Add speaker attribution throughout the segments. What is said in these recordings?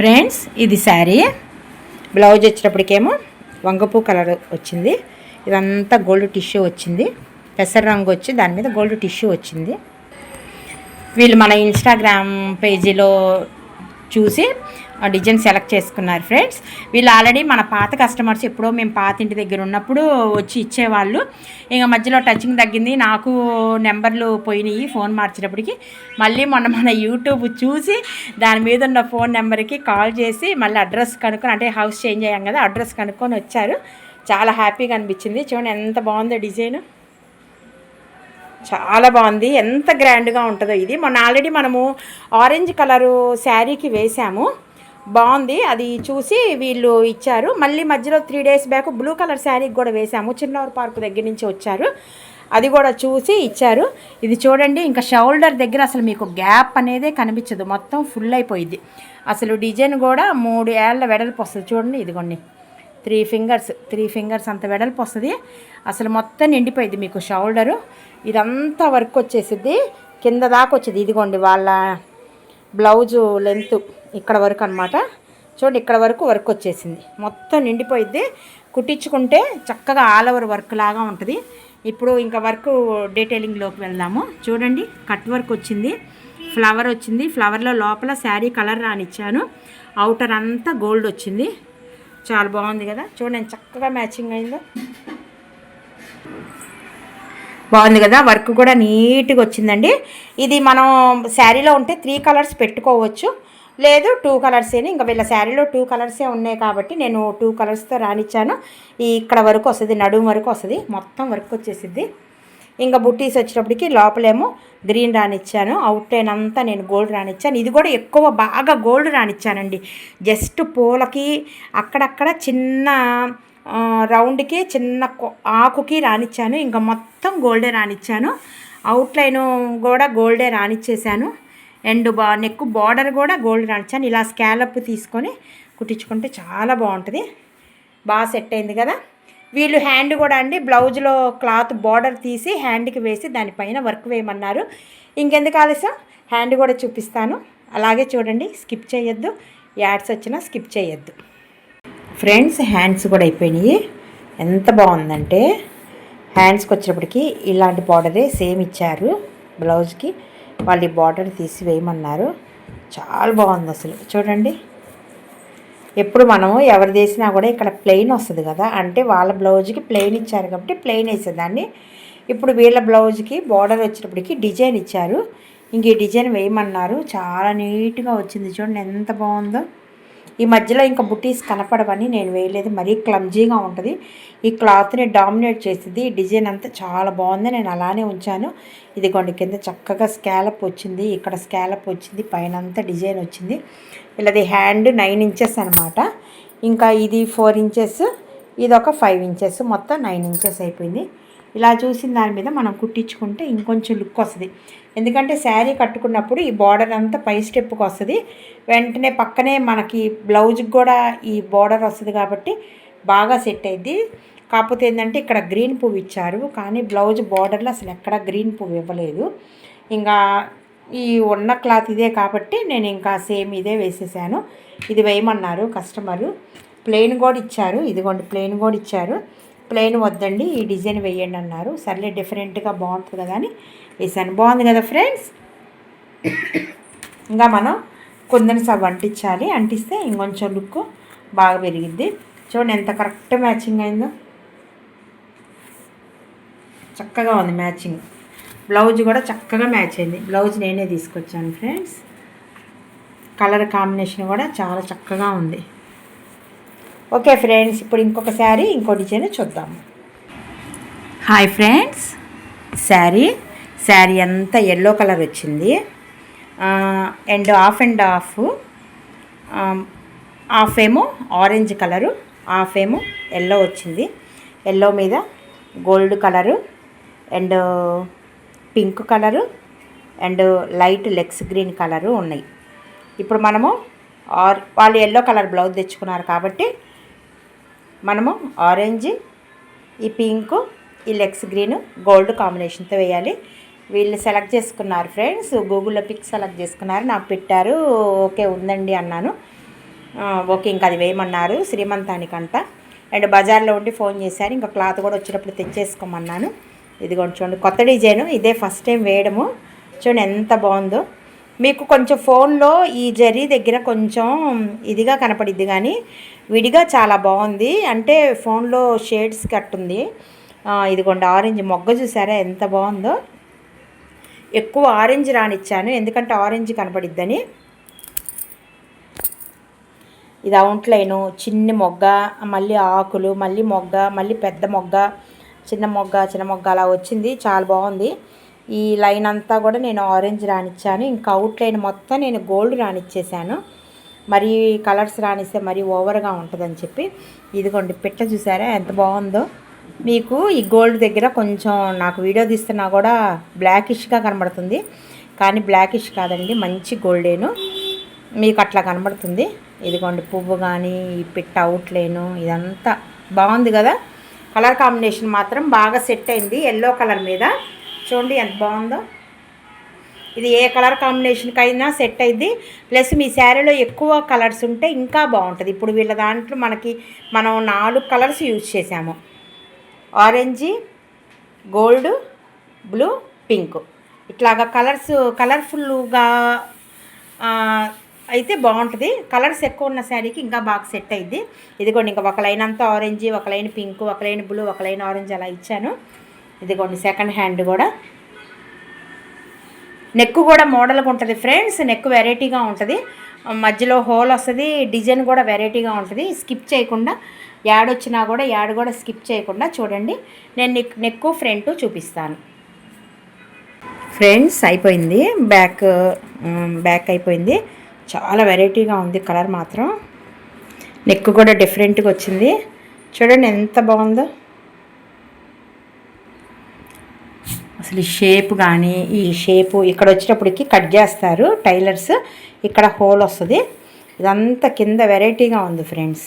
Speaker 1: Friends ఇది sari. Blouse వచ్చేటప్పటికేమో వంగపూ కలర్ వచ్చింది. ఇదంతా గోల్డ్ టిష్యూ వచ్చింది. పెసర రంగు వచ్చి దాని మీద గోల్డ్ టిష్యూ వచ్చింది. వీళ్ళు మన ఇన్స్టాగ్రామ్ పేజీలో చూసి డిజైన్ సెలెక్ట్ చేసుకున్నారు ఫ్రెండ్స్. వీళ్ళు ఆల్రెడీ మన పాత కస్టమర్స్ ఎప్పుడో మేము పాత ఇంటి దగ్గర ఉన్నప్పుడు వచ్చి ఇచ్చేవాళ్ళు. ఇంకా మధ్యలో టచింగ్ తగ్గింది. నాకు నెంబర్లు పోయినాయి ఫోన్ మార్చేటప్పటికి. మళ్ళీ మొన్న మన యూట్యూబ్ చూసి దాని మీద ఉన్న ఫోన్ నెంబర్కి కాల్ చేసి మళ్ళీ అడ్రస్ కనుక్కొని అంటే హౌస్ చేంజ్ అయ్యాం కదా అడ్రస్ కనుక్కొని వచ్చారు. చాలా హ్యాపీగా అనిపించింది. చూడండి ఎంత బాగుందో డిజైన్. చాలా బాగుంది. ఎంత గ్రాండ్గా ఉంటుందో ఇది. మొన్న ఆల్రెడీ మనము ఆరెంజ్ కలరు శారీకి వేసాము. బాగుంది. అది చూసి వీళ్ళు ఇచ్చారు. మళ్ళీ మధ్యలో three days back blue colour శారీకి కూడా వేసాము. చిన్నవర్ పార్క్ దగ్గర నుంచి వచ్చారు. అది కూడా చూసి ఇచ్చారు. ఇది చూడండి ఇంకా షోల్డర్ దగ్గర అసలు మీకు గ్యాప్ అనేదే కనిపించదు. మొత్తం ఫుల్ అయిపోయింది. అసలు డిజైన్ కూడా మూడు ఏళ్ళ వెడల్పు వస్తుంది. చూడండి ఇదిగోండి. త్రీ ఫింగర్స్ త్రీ ఫింగర్స్ అంత వెడల్పు వస్తుంది. అసలు మొత్తం నిండిపోయింది మీకు షోల్డరు ఇదంతా వర్క్ వచ్చేసిద్ది. కింద దాకా వచ్చేది. ఇదిగోండి వాళ్ళ బ్లౌజు లెంత్ ఇక్కడ వరకు అనమాట చూడండి ఇక్కడ వరకు వర్క్ వచ్చేసింది. మొత్తం నిండిపోయిద్ది. కుట్టించుకుంటే చక్కగా ఆల్ ఓవర్ వర్క్ లాగా ఉంటుంది. ఇప్పుడు ఇంకా వర్క్ డీటెయిలింగ్లోకి వెళ్దాము. చూడండి కట్ వర్క్ వచ్చింది. ఫ్లవర్ వచ్చింది. ఫ్లవర్లో లోపల శారీ కలర్ రానిచ్చాను. అవుటర్ అంతా గోల్డ్ వచ్చింది. చాలా బాగుంది కదా. చూడండి చక్కగా మ్యాచింగ్ అయిందో. బాగుంది కదా? వర్క్ కూడా నీట్గా వచ్చిందండి. ఇది మనం శారీలో ఉంటే త్రీ కలర్స్ పెట్టుకోవచ్చు. లేదు టూ కలర్స్ అని ఇంకా వీళ్ళ శారీలో టూ కలర్సే ఉన్నాయి కాబట్టి నేను టూ కలర్స్తో రానిచ్చాను ఇక్కడ వరకు వస్తుంది నడుము వరకు వస్తుంది మొత్తం వర్క్ వచ్చేసిద్ది. ఇంకా బుట్టీస్ వచ్చేటప్పటికి లోపలేమో గ్రీన్ రానిచ్చాను అవుట్ లైన్ అంతా నేను గోల్డ్ రానిచ్చాను ఇది కూడా ఎక్కువ బాగా గోల్డ్ రానిచ్చానండి జస్ట్ పూలకి అక్కడక్కడ చిన్న రౌండ్కి చిన్న ఆకుకి రానిచ్చాను. ఇంకా మొత్తం గోల్డే రానిచ్చాను. అవుట్లైన్ కూడా గోల్డే రానిచ్చేసాను. అండ్ బా నెక్ బార్డర్ కూడా గోల్డ్ రానిచ్చాను. ఇలా స్కాలప్ తీసుకొని కుట్టించుకుంటే చాలా బాగుంటుంది. బాగా సెట్ అయింది కదా. వీళ్ళు హ్యాండ్ కూడా అండి బ్లౌజ్లో క్లాత్ బార్డర్ తీసి హ్యాండ్కి వేసి దానిపైన వర్క్ వేయమన్నారు. ఇంకెందుకు ఆలస్యం? హ్యాండ్ కూడా చూపిస్తాను. అలాగే చూడండి స్కిప్ చేయొద్దు. యాడ్స్ వచ్చినా స్కిప్ చేయొద్దు. ఫ్రెండ్స్ హ్యాండ్స్ కూడా అయిపోయినాయి. ఎంత బాగుందంటే హ్యాండ్స్కి వచ్చేటప్పటికి ఇలాంటి బార్డరే సేమ్ ఇచ్చారు. బ్లౌజ్కి వాళ్ళు ఈ బార్డర్ తీసి వేయమన్నారు. చాలా బాగుంది అసలు. చూడండి. ఎప్పుడు మనము ఎవరు చేసినా కూడా ఇక్కడ ప్లెయిన్ వస్తుంది కదా. అంటే వాళ్ళ బ్లౌజ్కి ప్లెయిన్ ఇచ్చారు కాబట్టి ప్లెయిన్ వేసేదాన్ని. ఇప్పుడు వీళ్ళ బ్లౌజ్కి బార్డర్ వచ్చేటప్పటికి డిజైన్ ఇచ్చారు. ఇంక ఈ డిజైన్ వేయమన్నారు. చాలా నీట్గా వచ్చింది. చూడండి ఎంత బాగుందో. ఈ మధ్యలో ఇంకా బుటీస్ కనపడవని నేను వేయలేదు. మరీ క్లమ్జీగా ఉంటుంది. ఈ క్లాత్ని డామినేట్ చేసింది ఈ డిజైన్ అంతా చాలా బాగుంది. నేను అలానే ఉంచాను. ఇదిగోండి కింద చక్కగా స్కాలప్ వచ్చింది. ఇక్కడ స్కాలప్ వచ్చింది. పైన అంతా డిజైన్ వచ్చింది. ఇలాది హ్యాండ్ నైన్ ఇంచెస్ అనమాట ఇంకా ఇది ఫోర్ ఇంచెస్ ఇది ఒక ఫైవ్ ఇంచెస్. మొత్తం నైన్ ఇంచెస్ అయిపోయింది. ఇలా చూసిన దాని మీద మనం కుట్టించుకుంటే ఇంకొంచెం లుక్ వస్తుంది. ఎందుకంటే శారీ కట్టుకున్నప్పుడు ఈ బార్డర్ అంతా పై స్టెప్కి వస్తుంది. వెంటనే పక్కనే మనకి బ్లౌజ్కి కూడా ఈ బార్డర్ వస్తుంది కాబట్టి బాగా సెట్ అయింది కాకపోతే ఏంటంటే ఇక్కడ గ్రీన్ పువ్వు ఇచ్చారు. కానీ బ్లౌజ్ బార్డర్లో అసలు ఎక్కడ గ్రీన్ పువ్వు ఇవ్వలేదు. ఇంకా ఈ ఉన్న క్లాత్ ఇదే కాబట్టి నేను ఇంకా సేమ్ ఇదే వేసేసాను. ఇది వేయమన్నారు కస్టమరు ప్లెయిన్ కూడా ఇచ్చారు. ఇదిగోండి ప్లెయిన్ కూడా ఇచ్చారు. ప్లెయిన్ వద్దండి ఈ డిజైన్ వేయండి అన్నారు. సర్లే డిఫరెంట్గా బాగుంటుంది కదా అని వేసాను బాగుంది కదా ఫ్రెండ్స్? ఇంకా మనం కొందరిని సబ్ అంటించాలి. అంటిస్తే ఇంకొంచెం లుక్ బాగా పెరిగిద్ది. చూడండి ఎంత కరెక్ట్ మ్యాచింగ్ అయిందో. చక్కగా ఉంది మ్యాచింగ్. బ్లౌజ్ కూడా చక్కగా మ్యాచ్ అయింది. బ్లౌజ్ నేనే తీసుకొచ్చాను ఫ్రెండ్స్. కలర్ కాంబినేషన్ కూడా చాలా చక్కగా ఉంది. ఓకే ఫ్రెండ్స్ ఇప్పుడు ఇంకొక శారీ ఇంకో డిజైన్ చూద్దాము హాయ్ ఫ్రెండ్స్ శారీ శారీ అంతా ఎల్లో కలర్ వచ్చింది. And half and half half ఏమో ఆరెంజ్ కలరు హాఫ్ ఏమో ఎల్లో వచ్చింది. ఎల్లో మీద gold colour and pink colour and light legs green colour ఉన్నాయి. ఇప్పుడు మనము ఆర్ వాళ్ళు ఎల్లో కలర్ బ్లౌజ్ తెచ్చుకున్నారు కాబట్టి మనము ఆరెంజ్ ఈ పింక్ ఈ లెగ్స్ గ్రీన్ గోల్డ్ కాంబినేషన్తో వేయాలి. వీళ్ళు సెలెక్ట్ చేసుకున్నారు ఫ్రెండ్స్. గూగుల్లో పిక్ సెలెక్ట్ చేసుకున్నారు. నాకు పెట్టారు. ఓకే ఉందండి అన్నాను. ఓకే ఇంకా అది వేయమన్నారు. శ్రీమంతానికంట. అండ్ బజార్లో ఉండి ఫోన్ చేశారు. ఇంకా క్లాత్ కూడా వచ్చినప్పుడు తెచ్చేసుకోమన్నాను. ఇదిగోండి చూడండి కొత్త డిజైన్. ఇదే ఫస్ట్ టైం వేయడము. చూడండి ఎంత బాగుందో. మీకు కొంచెం ఫోన్లో ఈ జరీ దగ్గర కొంచెం ఇదిగా కనపడిద్ది కానీ విడిగా చాలా బాగుంది. అంటే ఫోన్లో షేడ్స్ కట్టుంది ఇదిగోండి ఆరెంజ్ మొగ్గ చూసారా ఎంత బాగుందో? ఎక్కువ ఆరెంజ్ రానిచ్చాను. ఎందుకంటే ఆరెంజ్ కనపడిద్దని. ఇది అవుట్లైను చిన్ని మొగ్గ మళ్ళీ ఆకులు మళ్ళీ మొగ్గ మళ్ళీ పెద్ద మొగ్గ చిన్న మొగ్గ చిన్న మొగ్గ అలా వచ్చింది. చాలా బాగుంది. ఈ లైన్ అంతా కూడా నేను ఆరెంజ్ రానిచ్చాను. ఇంకా అవుట్ లైన్ మొత్తం నేను గోల్డ్ రానిచ్చేసాను. మరి కలర్స్ రానిస్తే మరీ ఓవర్గా ఉంటుందని చెప్పి. ఇదిగోండి పిట్ట చూసారా ఎంత బాగుందో. మీకు ఈ గోల్డ్ దగ్గర కొంచెం నాకు వీడియో తీస్తున్నా కూడా బ్లాకిష్గా కనబడుతుంది. కానీ బ్లాకిష్ కాదండి మంచి గోల్డేను. మీకు అట్లా కనబడుతుంది. ఇదిగోండి పువ్వు కానీ ఈ పిట్ట అవుట్లేను ఇదంతా బాగుంది కదా. కలర్ కాంబినేషన్ మాత్రం బాగా సెట్ అయింది ఎల్లో కలర్ మీద. చూడండి ఎంత బాగుందో. ఇది ఏ కలర్ కాంబినేషన్కి అయినా సెట్ అయింది ప్లస్ మీ శారీలో ఎక్కువ కలర్స్ ఉంటే ఇంకా బాగుంటుంది. ఇప్పుడు వీళ్ళ దాంట్లో మనకి మనం నాలుగు కలర్స్ యూజ్ చేసాము ఆరెంజీ గోల్డ్ బ్లూ పింక్. ఇట్లాగా కలర్స్ కలర్ఫుల్గా అయితే బాగుంటుంది. కలర్స్ ఎక్కువ ఉన్న శారీకి ఇంకా బాగా సెట్ అయింది ఇదిగోండి ఇంకా ఒక లైన్ అంతా ఆరెంజ్ ఒక లైన్ పింక్ ఒక లైన్ బ్లూ ఒక లైన్ ఆరెంజ్ అలా ఇచ్చాను. ఇదిగోండి సెకండ్ హ్యాండ్ కూడా. నెక్ కూడా మోడల్గా ఉంటుంది ఫ్రెండ్స్ నెక్ వెరైటీగా ఉంటుంది. మధ్యలో హోల్ వస్తుంది డిజైన్ కూడా వెరైటీగా ఉంటుంది. స్కిప్ చేయకుండా యాడ్ వచ్చినా కూడా యాడ్ కూడా స్కిప్ చేయకుండా చూడండి. నేను నెక్ నెక్ ఫ్రంట్ చూపిస్తాను. ఫ్రెండ్స్ అయిపోయింది. బ్యాక్ బ్యాక్ అయిపోయింది. చాలా వెరైటీగా ఉంది కలర్ మాత్రం. నెక్ కూడా డిఫరెంట్గా వచ్చింది. చూడండి ఎంత బాగుందో. అసలు ఈ షేప్ కానీ ఈ షేపు ఇక్కడ వచ్చేటప్పటికి కట్ చేస్తారు టైలర్స్. ఇక్కడ హోల్ వస్తుంది. ఇదంతా కింద వెరైటీగా ఉంది ఫ్రెండ్స్.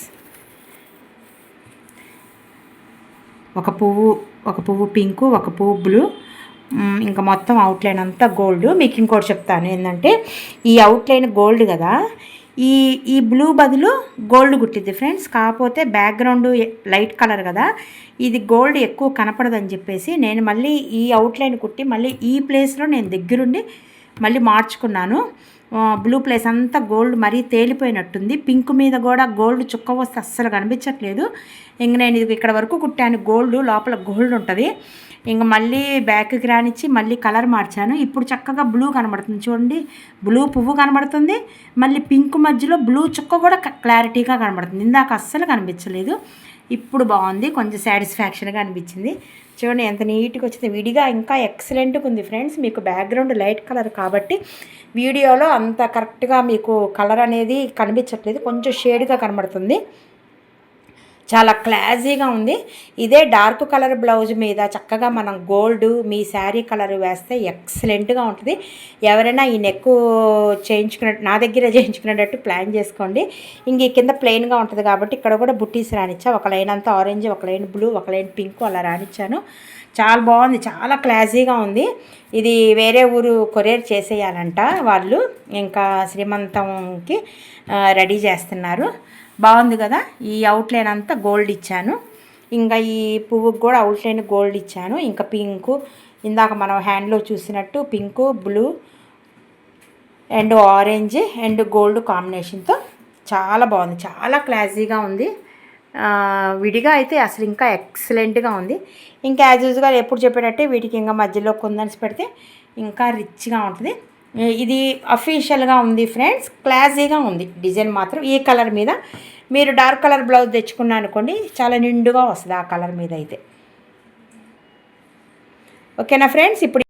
Speaker 1: ఒక పువ్వు ఒక పువ్వు పింకు ఒక పువ్వు బ్లూ. ఇంకా మొత్తం అవుట్లైన్ అంతా గోల్డ్. మీకు ఇంకోటి చెప్తాను ఏంటంటే ఈ అవుట్లైన్ గోల్డ్ కదా. ఈ ఈ బ్లూ బదులు గోల్డ్ కుట్టింది ఫ్రెండ్స్ కాకపోతే బ్యాక్గ్రౌండ్ లైట్ కలర్ కదా. ఇది గోల్డ్ ఎక్కువ కనపడదని చెప్పేసి నేను మళ్ళీ ఈ అవుట్లైన్ కుట్టి మళ్ళీ ఈ ప్లేస్లో నేను దగ్గరుండి మళ్ళీ మార్చుకున్నాను. బ్లూ ప్లేస్ అంతా గోల్డ్ మరీ తేలిపోయినట్టుంది. పింక్ మీద కూడా గోల్డ్ చుక్క వస్తే అస్సలు కనిపించట్లేదు. ఇంక నేను ఇది ఇక్కడ వరకు కుట్టాను. గోల్డ్ లోపల గోల్డ్ ఉంటుంది. ఇంక మళ్ళీ బ్యాక్కి రానిచ్చి మళ్ళీ కలర్ మార్చాను. ఇప్పుడు చక్కగా బ్లూ కనబడుతుంది. చూడండి బ్లూ పువ్వు కనబడుతుంది. మళ్ళీ పింక్ మధ్యలో బ్లూ చుక్క కూడా క్లారిటీగా కనబడుతుంది. ఇందాక అస్సలు కనిపించలేదు. ఇప్పుడు బాగుంది. కొంచెం సాటిస్ఫాక్షన్గా అనిపించింది. చూడండి ఎంత నీట్గా వచ్చింది. విడిగా ఇంకా ఎక్సలెంట్గా ఉంది ఫ్రెండ్స్. మీకు బ్యాక్గ్రౌండ్ లైట్ కలర్ కాబట్టి వీడియోలో అంత కరెక్ట్గా మీకు కలర్ అనేది కనిపించట్లేదు. కొంచెం షేడ్గా కనబడుతుంది. చాలా క్లాజీగా ఉంది. ఇదే డార్క్ కలర్ బ్లౌజ్ మీద చక్కగా మనం గోల్డ్ మీ శారీ కలర్ వేస్తే ఎక్సలెంట్గా ఉంటుంది. ఎవరైనా ఈ నెక్ చేయించుకున్నట్టు నా దగ్గర చేయించుకునేటట్టు ప్లాన్ చేసుకోండి. ఇంక కింద ప్లెయిన్గా ఉంటుంది కాబట్టి ఇక్కడ కూడా బుట్టీస్ రానిచ్చా. ఒక లైన్ అంతా ఆరెంజ్ ఒక లైన్ బ్లూ ఒక లైన్ పింక్ అలా రానిచ్చాను. చాలా బాగుంది చాలా క్లాజీగా ఉంది. ఇది వేరే ఊరు కొరియర్ చేసేయాలంట వాళ్ళు. ఇంకా శ్రీమంతంకి రెడీ చేస్తున్నారు. బాగుంది కదా? ఈ అవుట్లైన్ అంతా గోల్డ్ ఇచ్చాను. ఇంకా ఈ పువ్వుకి కూడా అవుట్లైన్ గోల్డ్ ఇచ్చాను. ఇంకా పింకు ఇందాక మనం హ్యాండ్లో చూసినట్టు pink blue and orange and gold కాంబినేషన్తో చాలా బాగుంది. చాలా క్లాసీగా ఉంది. విడిగా అయితే అసలు ఇంకా ఎక్సలెంట్గా ఉంది. ఇంకా యాజ్ యూజ్గా ఎప్పుడు చెప్పేటట్టే వీటికి ఇంకా మధ్యలో కుందన్స్ పెడితే ఇంకా రిచ్గా ఉంటుంది. ఇది అఫీషియల్గా ఉంది ఫ్రెండ్స్ క్లాసీగా ఉంది. డిజైన్ మాత్రం ఈ కలర్ మీద. మీరు డార్క్ కలర్ బ్లౌజ్ తెచ్చుకున్నా అనుకోండి చాలా నిండుగా వస్తుంది ఆ కలర్ మీద అయితే. ఓకేనా ఫ్రెండ్స్ ఇప్పుడు